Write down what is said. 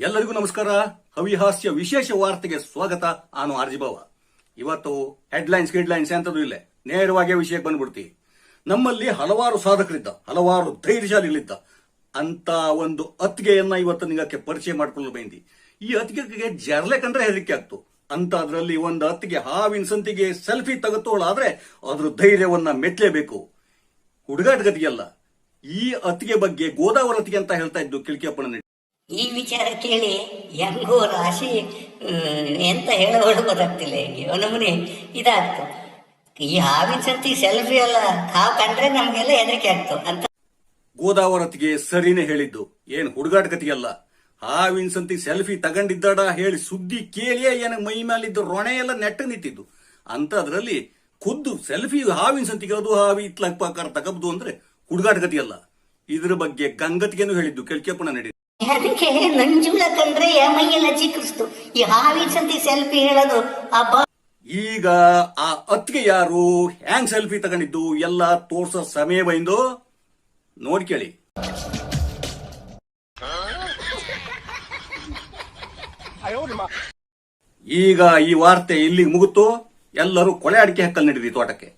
ಎಲ್ಲರಿಗೂ ನಮಸ್ಕಾರ. ಹವಿಹಾಸ್ಯ ವಿಶೇಷ ವಾರ್ತೆಗೆ ಸ್ವಾಗತ. ನಾನು ಆರ್ಜಿಭವ ಇವತ್ತು ಹೆಡ್ಲೈನ್ಸ್ ಗಿಡ್ಲೈನ್ಸ್ ಎಂತದೂ ಇಲ್ಲ. ನೇರವಾಗಿ ವಿಷಯಕ್ಕೆ ಬಂದ್ಬಿಡ್ತಿ. ನಮ್ಮಲ್ಲಿ ಹಲವಾರು ಸಾಧಕರಿದ್ದ, ಹಲವಾರು ಧೈರ್ಯಶಾಲಿಗಳಿದ್ದ. ಅಂತ ಒಂದು ಅತ್ತಿಗೆಯನ್ನ ಇವತ್ತು ನಿಂಗಕ್ಕೆ ಪರಿಚಯ ಮಾಡಿಕೊಳ್ಳಲು ಬೈಂದಿ ಈ ಅತ್ತಿಗೆಗೆ ಜರ್ಲೆಕಂದ್ರೆ ಹೆದರಿಕೆ ಆಗ್ತು. ಅಂತ ಅದರಲ್ಲಿ ಒಂದು ಅತ್ತಿಗೆ ಹಾವಿನ ಸಂತಿಗೆ ಸೆಲ್ಫಿ ತಗತ್ತೋಳಾದ್ರೆ ಅದ್ರ ಧೈರ್ಯವನ್ನ ಮೆಚ್ಚಲೇಬೇಕು ಹುಡುಗಾಟ ಗತಿಯಲ್ಲ ಈ ಅತ್ತಿಗೆ ಬಗ್ಗೆ ಗೋದಾವರಿ ಅಂತ ಹೇಳ್ತಾ ಇದ್ದು ಕಿಳಕಿಯಪ್ಪನ ಈ ವಿಚಾರ ಕೇಳಿ ಹೆಂಗೋ ರಾಶಿ ಎಂತ ಹೇಳೋಳು ಗೊತ್ತಾಗ್ತಿಲ್ಲ ಹೆಂಗೆ. ನಮೂನೆ ಇದಾಗ್ತು. ಈ ಹಾವಿನ ಸಂತಿ ಸೆಲ್ಫಿ ಎಲ್ಲ ಹಾವು ಕಂಡ್ರೆ ನಮ್ಗೆಲ್ಲ ಹೆದರಿಕೆ ಆಗ್ತು ಅಂತ. ಗೋದಾವರತಿಗೆ ಸರಿನೇ ಹೇಳಿದ್ದು. ಏನ್ ಹುಡುಗಾಟ ಕತಿಯಲ್ಲ ಹಾವಿನ ಸಂತಿ ಸೆಲ್ಫಿ ತಗೊಂಡಿದ್ದಾಡ ಹೇಳಿ ಸುದ್ದಿ ಕೇಳಿಯೇ ಏನ ಮೈ ಮೇಲಿದ್ದು ರೊಣೆ ಎಲ್ಲ ನೆಟ್ಟ ನಿಂತಿದ್ದು. ಅಂತ ಅದರಲ್ಲಿ ಖುದ್ದು ಸೆಲ್ಫಿ ಹಾವಿನ ಸಂತಿಗೆ ಅದು ಹಾವಿ ಇತ್ಲಾಕ್ ಪಾಕಾರ ತಗಬ್ದು ಅಂದ್ರೆ ಹುಡುಗಾಟ ಕತಿಯಲ್ಲ ಇದ್ರ ಬಗ್ಗೆ ಗಂಗತಿಗೆನು ಹೇಳಿದ್ದು ಕೆಳಕೆಪಣ ನಡಿ ಅದಕ್ಕೆ ನಂಜುಳ ಕಂಡ್ರೆ ಮೈಯೆಲ್ಲ ಚಿಕ್ಕಿಸ್ತು ಈ ಹಾವಿ ಸಂತಿ ಸೆಲ್ಫಿ ಹೇಳೋದು ಅಬ್ಬ ಈಗ ಆ ಅತ್ತಿಗೆ ಯಾರು ಹ್ಯಾಂಗ್ ಸೆಲ್ಫಿ ತಗೊಂಡಿದ್ದು ಎಲ್ಲ ತೋರ್ಸೋ ಸಮಯ ನೋಡಿ ನೋಡ್ಕೇಳಿ ಈಗ ಈ ವಾರ್ತೆ ಇಲ್ಲಿಗೆ ಮುಗಿತು. ಎಲ್ಲರೂ ಕೊಳೆ ಅಡಿಕೆ ಹಕ್ಕಲ್ ನಡೆದಿ ತೋಟಕ್ಕೆ.